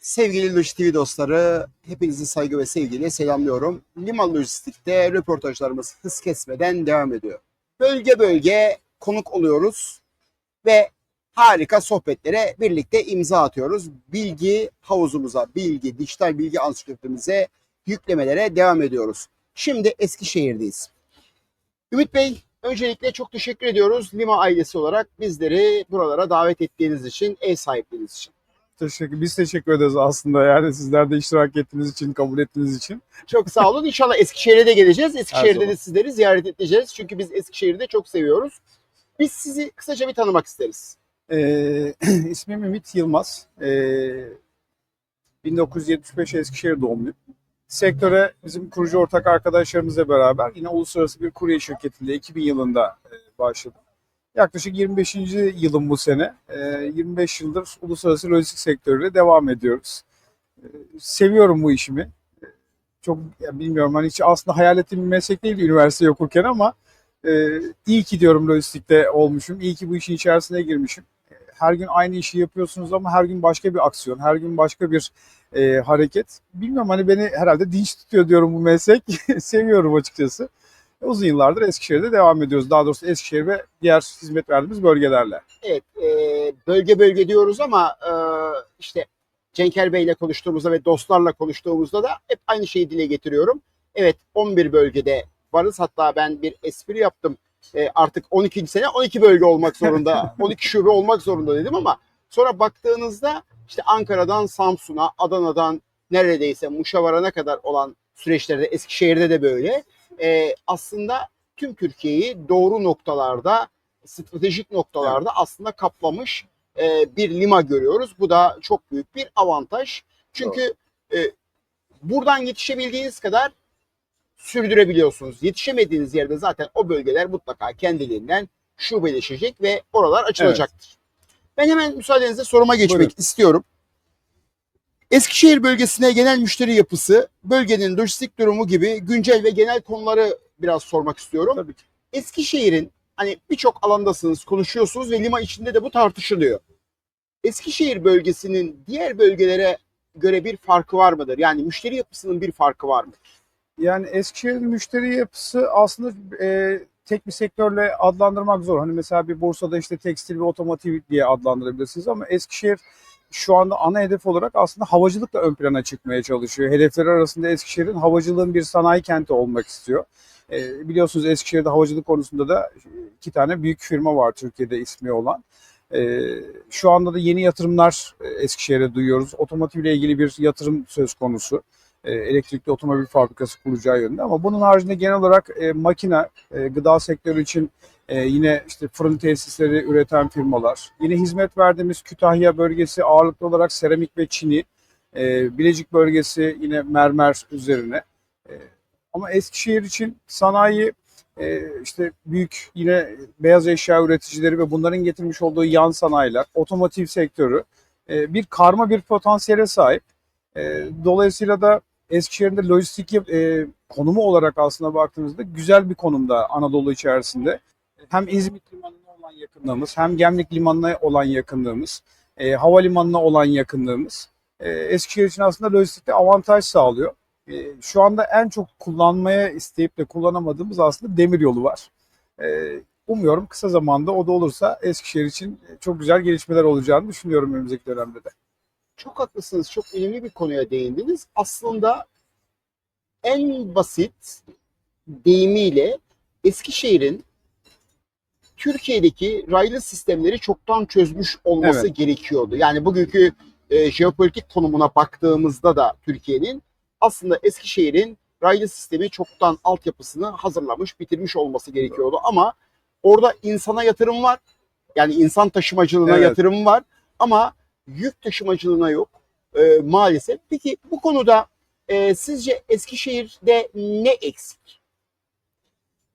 Sevgili TV dostları, hepinizi saygı ve sevgiyle selamlıyorum. Liman Lojistik'te röportajlarımız hız kesmeden devam ediyor. Bölge bölge konuk oluyoruz ve harika sohbetlere birlikte imza atıyoruz. Bilgi havuzumuza, bilgi, dijital bilgi ansiklopedimize yüklemelere devam ediyoruz. Şimdi Eskişehir'deyiz. Ümit Bey, öncelikle çok teşekkür ediyoruz Lima ailesi olarak bizleri buralara davet ettiğiniz için, ev sahipliğiniz için. Teşekkür, biz teşekkür ederiz aslında yani sizler de iştirak ettiğiniz için, kabul ettiğiniz için. Çok sağ olun. İnşallah Eskişehir'e de geleceğiz. Eskişehir'de zaman. de sizleri ziyaret edeceğiz. Çünkü biz Eskişehir'i de çok seviyoruz. Biz sizi kısaca bir tanımak isteriz. Ee, ismim Ümit Yılmaz. Ee, 1975 Eskişehir doğumluyum. Sektöre bizim kurucu ortak arkadaşlarımızla beraber yine uluslararası bir kurye şirketinde 2000 yılında e, başladım. Yaklaşık 25. yılım bu sene. Ee, 25 yıldır uluslararası lojistik sektörüyle devam ediyoruz. Ee, seviyorum bu işimi. Ee, Çok ya bilmiyorum hani hiç aslında hayal ettiğim bir meslek değildi üniversite okurken ama e, iyi ki diyorum lojistikte olmuşum. İyi ki bu işin içerisine girmişim. Her gün aynı işi yapıyorsunuz ama her gün başka bir aksiyon, her gün başka bir e, hareket. Bilmiyorum hani beni herhalde dinç tutuyor diyorum bu meslek. Seviyorum açıkçası. Uzun yıllardır Eskişehir'de devam ediyoruz. Daha doğrusu Eskişehir ve diğer hizmet verdiğimiz bölgelerle. Evet, e, bölge bölge diyoruz ama e, işte Cenker Bey'le konuştuğumuzda ve dostlarla konuştuğumuzda da hep aynı şeyi dile getiriyorum. Evet, 11 bölgede varız. Hatta ben bir espri yaptım. E, artık 12. sene 12 bölge olmak zorunda, 12 şube olmak zorunda dedim ama sonra baktığınızda işte Ankara'dan Samsun'a, Adana'dan neredeyse Muş'a varana kadar olan süreçlerde Eskişehir'de de böyle. E, aslında tüm Türkiye'yi doğru noktalarda, stratejik noktalarda aslında kaplamış e, bir lima görüyoruz. Bu da çok büyük bir avantaj. Çünkü e, buradan yetişebildiğiniz kadar sürdürebiliyorsunuz. Yetişemediğiniz yerde zaten o bölgeler mutlaka kendiliğinden şubeleşecek ve oralar açılacaktır. Ben hemen müsaadenizle soruma geçmek Buyurun. istiyorum. Eskişehir bölgesine genel müşteri yapısı, bölgenin lojistik durumu gibi güncel ve genel konuları biraz sormak istiyorum. Tabii ki. Eskişehir'in hani birçok alandasınız, konuşuyorsunuz ve Lima içinde de bu tartışılıyor. Eskişehir bölgesinin diğer bölgelere göre bir farkı var mıdır? Yani müşteri yapısının bir farkı var mı? Yani Eskişehir'in müşteri yapısı aslında e, tek bir sektörle adlandırmak zor. Hani mesela bir Bursa'da işte tekstil ve otomotiv diye adlandırabilirsiniz ama Eskişehir şu anda ana hedef olarak aslında havacılıkla ön plana çıkmaya çalışıyor. Hedefleri arasında Eskişehir'in havacılığın bir sanayi kenti olmak istiyor. E, biliyorsunuz Eskişehir'de havacılık konusunda da iki tane büyük firma var Türkiye'de ismi olan. E, şu anda da yeni yatırımlar e, Eskişehir'e duyuyoruz. Otomotivle ilgili bir yatırım söz konusu elektrikli otomobil fabrikası kuracağı yönünde ama bunun haricinde genel olarak e, makine, e, gıda sektörü için e, yine işte fırın tesisleri üreten firmalar, yine hizmet verdiğimiz Kütahya bölgesi ağırlıklı olarak seramik ve çini, e, Bilecik bölgesi yine mermer üzerine. E, ama Eskişehir için sanayi e, işte büyük yine beyaz eşya üreticileri ve bunların getirmiş olduğu yan sanayiler, otomotiv sektörü e, bir karma bir potansiyele sahip. E, dolayısıyla da Eskişehir'in de lojistik e, konumu olarak aslında baktığımızda güzel bir konumda Anadolu içerisinde. Hem İzmit Limanı'na olan yakınlığımız, hem Gemlik Limanı'na olan yakınlığımız, e, havalimanına olan yakınlığımız e, Eskişehir için aslında lojistikte avantaj sağlıyor. E, şu anda en çok kullanmaya isteyip de kullanamadığımız aslında demiryolu var. E, umuyorum kısa zamanda o da olursa Eskişehir için çok güzel gelişmeler olacağını düşünüyorum önümüzdeki dönemde de. Çok haklısınız. Çok önemli bir konuya değindiniz. Aslında en basit deyimiyle Eskişehir'in Türkiye'deki raylı sistemleri çoktan çözmüş olması Evet. gerekiyordu. Yani bugünkü e, jeopolitik konumuna baktığımızda da Türkiye'nin aslında Eskişehir'in raylı sistemi çoktan altyapısını hazırlamış, bitirmiş olması gerekiyordu. Ama orada insana yatırım var. Yani insan taşımacılığına Evet. yatırım var. Ama yük taşımacılığına yok e, maalesef. Peki bu konuda e, sizce Eskişehir'de ne eksik?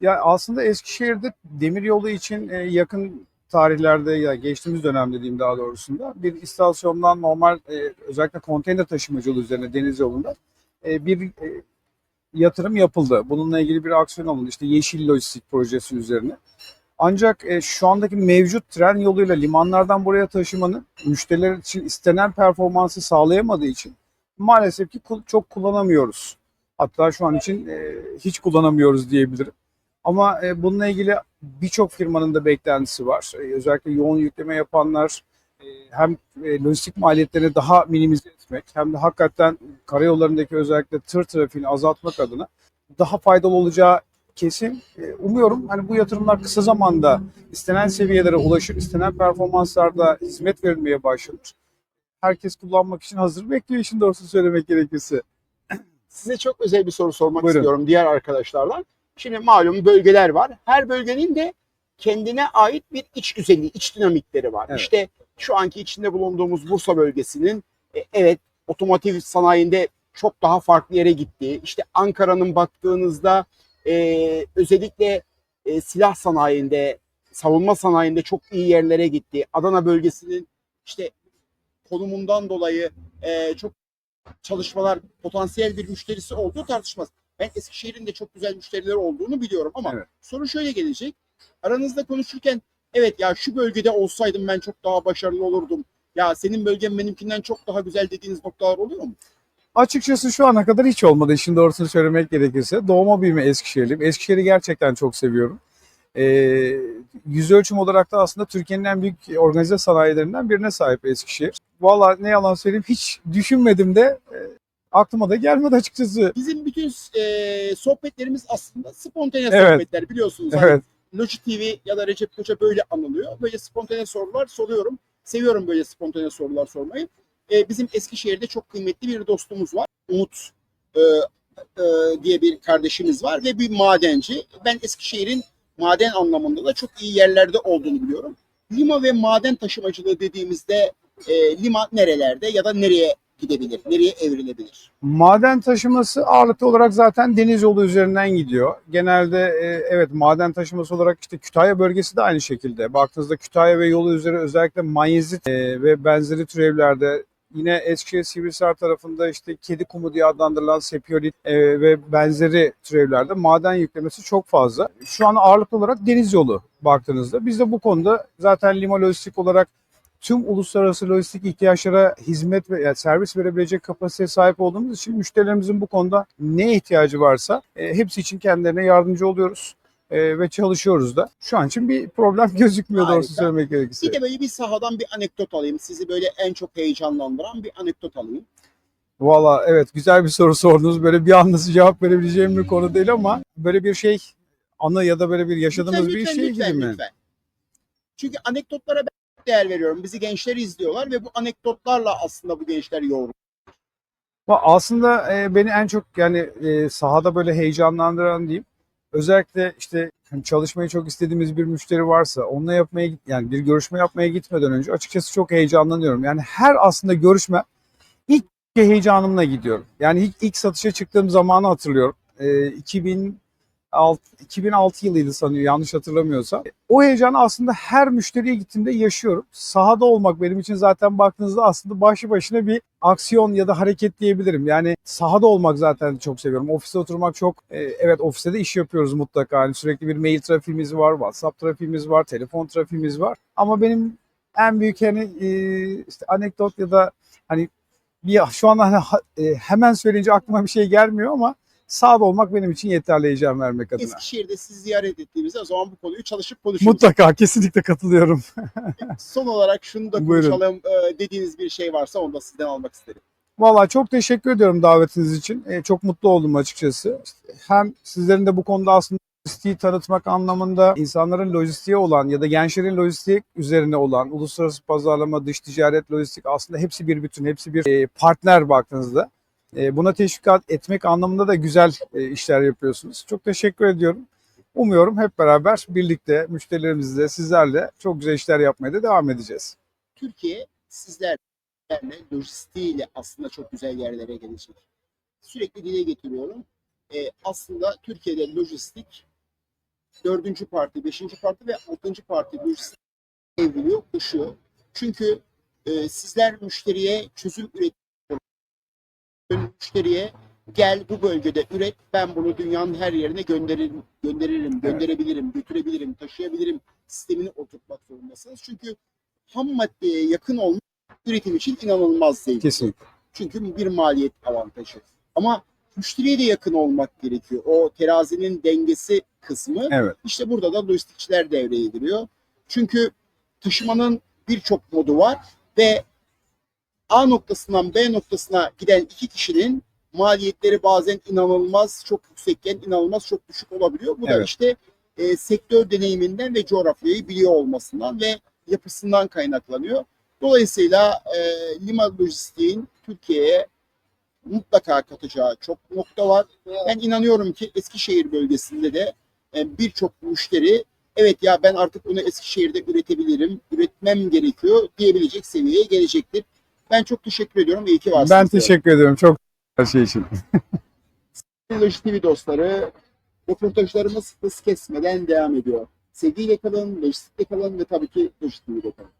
Ya aslında Eskişehir'de demiryolu için e, yakın tarihlerde ya geçtiğimiz dönemde diyeyim daha doğrusunda bir istasyondan normal e, özellikle konteyner taşımacılığı üzerine deniz yolunda e, bir e, yatırım yapıldı. Bununla ilgili bir aksiyon alındı. İşte Yeşil Lojistik projesi üzerine. Ancak e, şu andaki mevcut tren yoluyla limanlardan buraya taşımanın müşteriler için istenen performansı sağlayamadığı için maalesef ki çok kullanamıyoruz. Hatta şu an için e, hiç kullanamıyoruz diyebilirim. Ama e, bununla ilgili birçok firmanın da beklentisi var. E, özellikle yoğun yükleme yapanlar e, hem e, lojistik maliyetlerini daha minimize etmek hem de hakikaten karayollarındaki özellikle tır trafiğini azaltmak adına daha faydalı olacağı kesin. E, Umuyorum hani bu yatırımlar kısa zamanda istenen seviyelere ulaşır, istenen performanslarda hizmet verilmeye başlanır. Herkes kullanmak için hazır bekliyor işin doğrusunu söylemek gerekirse. Size çok özel bir soru sormak Buyurun. istiyorum diğer arkadaşlardan. Şimdi malum bölgeler var. Her bölgenin de kendine ait bir iç güzelliği, iç dinamikleri var. Evet. İşte şu anki içinde bulunduğumuz Bursa bölgesinin e, evet otomotiv sanayinde çok daha farklı yere gittiği, işte Ankara'nın baktığınızda e, özellikle e, silah sanayinde, savunma sanayinde çok iyi yerlere gitti. Adana bölgesinin işte konumundan dolayı e, çok çalışmalar potansiyel bir müşterisi olduğu tartışmaz. Ben Eskişehir'in de çok güzel müşterileri olduğunu biliyorum ama Evet. soru şöyle gelecek. Aranızda konuşurken evet ya şu bölgede olsaydım ben çok daha başarılı olurdum. Ya senin bölgen benimkinden çok daha güzel dediğiniz noktalar oluyor mu? Açıkçası şu ana kadar hiç olmadı işin doğrusunu söylemek gerekirse. Doğma büyüme Eskişehirliyim. Eskişehir'i gerçekten çok seviyorum. Ee, yüz ölçüm olarak da aslında Türkiye'nin en büyük organize sanayilerinden birine sahip Eskişehir. Valla ne yalan söyleyeyim hiç düşünmedim de e, aklıma da gelmedi açıkçası. Bizim bütün e, sohbetlerimiz aslında spontane Evet. sohbetler biliyorsunuz. Hani Evet. Loji TV ya da Recep Koç'a böyle anılıyor. Böyle spontane sorular soruyorum. Seviyorum böyle spontane sorular sormayı. Ee, bizim Eskişehir'de çok kıymetli bir dostumuz var. Umut e, e, diye bir kardeşimiz var ve bir madenci. Ben Eskişehir'in maden anlamında da çok iyi yerlerde olduğunu biliyorum. Lima ve maden taşımacılığı dediğimizde e, lima nerelerde ya da nereye gidebilir, nereye evrilebilir? Maden taşıması ağırlıklı olarak zaten deniz yolu üzerinden gidiyor. Genelde e, evet maden taşıması olarak işte Kütahya bölgesi de aynı şekilde. Baktığınızda Kütahya ve yolu üzeri özellikle manyezit e, ve benzeri türevlerde yine Eskişehir Sivrisar tarafında işte kedi kumu diye adlandırılan sepiolit e, ve benzeri türevlerde maden yüklemesi çok fazla. Şu an ağırlıklı olarak deniz yolu baktığınızda. Biz de bu konuda zaten lima lojistik olarak tüm uluslararası lojistik ihtiyaçlara hizmet ve yani servis verebilecek kapasiteye sahip olduğumuz için müşterilerimizin bu konuda ne ihtiyacı varsa e, hepsi için kendilerine yardımcı oluyoruz e, ve çalışıyoruz da. Şu an için bir problem gözükmüyor Harika. doğrusu söylemek gerekirse. Bir de böyle bir sahadan bir anekdot alayım. Sizi böyle en çok heyecanlandıran bir anekdot alayım. Valla evet güzel bir soru sordunuz. Böyle bir anda cevap verebileceğim bir konu değil ama böyle bir şey anı ya da böyle bir yaşadığımız Lütfen, bir lütfen, şey lütfen, gibi mi? lütfen. Çünkü anekdotlara ben değer veriyorum. Bizi gençler izliyorlar ve bu anekdotlarla aslında bu gençler yoğruluyor. Aslında e, beni en çok yani e, sahada böyle heyecanlandıran diyeyim. Özellikle işte hani çalışmayı çok istediğimiz bir müşteri varsa onunla yapmaya yani bir görüşme yapmaya gitmeden önce açıkçası çok heyecanlanıyorum. Yani her aslında görüşme ilk heyecanımla gidiyorum. Yani ilk, ilk satışa çıktığım zamanı hatırlıyorum. E, 2006 2006 yılıydı sanıyorum yanlış hatırlamıyorsam. O heyecanı aslında her müşteriye gittiğimde yaşıyorum. Sahada olmak benim için zaten baktığınızda aslında başlı başına bir aksiyon ya da hareket diyebilirim. Yani sahada olmak zaten çok seviyorum. Ofiste oturmak çok e, evet ofiste de iş yapıyoruz mutlaka. Hani sürekli bir mail trafiğimiz var, WhatsApp trafiğimiz var, telefon trafiğimiz var. Ama benim en büyük hani e, işte anekdot ya da hani bir şu anda hani ha- e, hemen söyleyince aklıma bir şey gelmiyor ama sahada olmak benim için yeterli heyecan vermek adına. Eskişehir'de sizi ziyaret ettiğimizde o zaman bu konuyu çalışıp konuşuruz. Mutlaka kesinlikle katılıyorum. Son olarak şunu da Buyurun. konuşalım e, dediğiniz bir şey varsa onu da sizden almak isterim. Valla çok teşekkür ediyorum davetiniz için. E, çok mutlu oldum açıkçası. Hem sizlerin de bu konuda aslında lojistiği tanıtmak anlamında insanların lojistiğe olan ya da gençlerin lojistik üzerine olan uluslararası pazarlama, dış ticaret, lojistik aslında hepsi bir bütün, hepsi bir e, partner baktığınızda. E, buna teşvikat etmek anlamında da güzel e, işler yapıyorsunuz. Çok teşekkür ediyorum. Umuyorum hep beraber birlikte müşterilerimizle, sizlerle çok güzel işler yapmaya da devam edeceğiz. Türkiye sizlerle lojistiğiyle aslında çok güzel yerlere gelecek. Sürekli dile getiriyorum. E, aslında Türkiye'de lojistik dördüncü parti, beşinci parti ve altıncı parti lojistik evriliyor, koşuyor. Çünkü e, sizler müşteriye çözüm üretiyorsunuz. Müşteriye Gel bu bölgede üret. Ben bunu dünyanın her yerine gönderirim, gönderirim, gönderebilirim, götürebilirim, taşıyabilirim sistemini oturtmak zorundasınız. Çünkü ham maddeye yakın olmak üretim için inanılmaz zevkli. Kesinlikle. Çünkü bir maliyet avantajı. Ama müşteriye de yakın olmak gerekiyor. O terazinin dengesi kısmı Evet. işte burada da lojistikçiler devreye giriyor. Çünkü taşımanın birçok modu var ve A noktasından B noktasına giden iki kişinin maliyetleri bazen inanılmaz çok yüksekken inanılmaz çok düşük olabiliyor. Bu da Evet. işte e, sektör deneyiminden ve coğrafyayı biliyor olmasından ve yapısından kaynaklanıyor. Dolayısıyla e, liman lojistiğin Türkiye'ye mutlaka katacağı çok nokta var. Ben inanıyorum ki Eskişehir bölgesinde de e, birçok müşteri evet ya ben artık bunu Eskişehir'de üretebilirim, üretmem gerekiyor diyebilecek seviyeye gelecektir. Ben çok teşekkür ediyorum. İyi ki varsınız. Ben teşekkür ediyorum çok her şey için. Teknoloji TV dostları, röportajlarımız hız kesmeden devam ediyor. Sevgiyle kalın, lojistikle kalın ve tabii ki Lojistik TV'de kalın.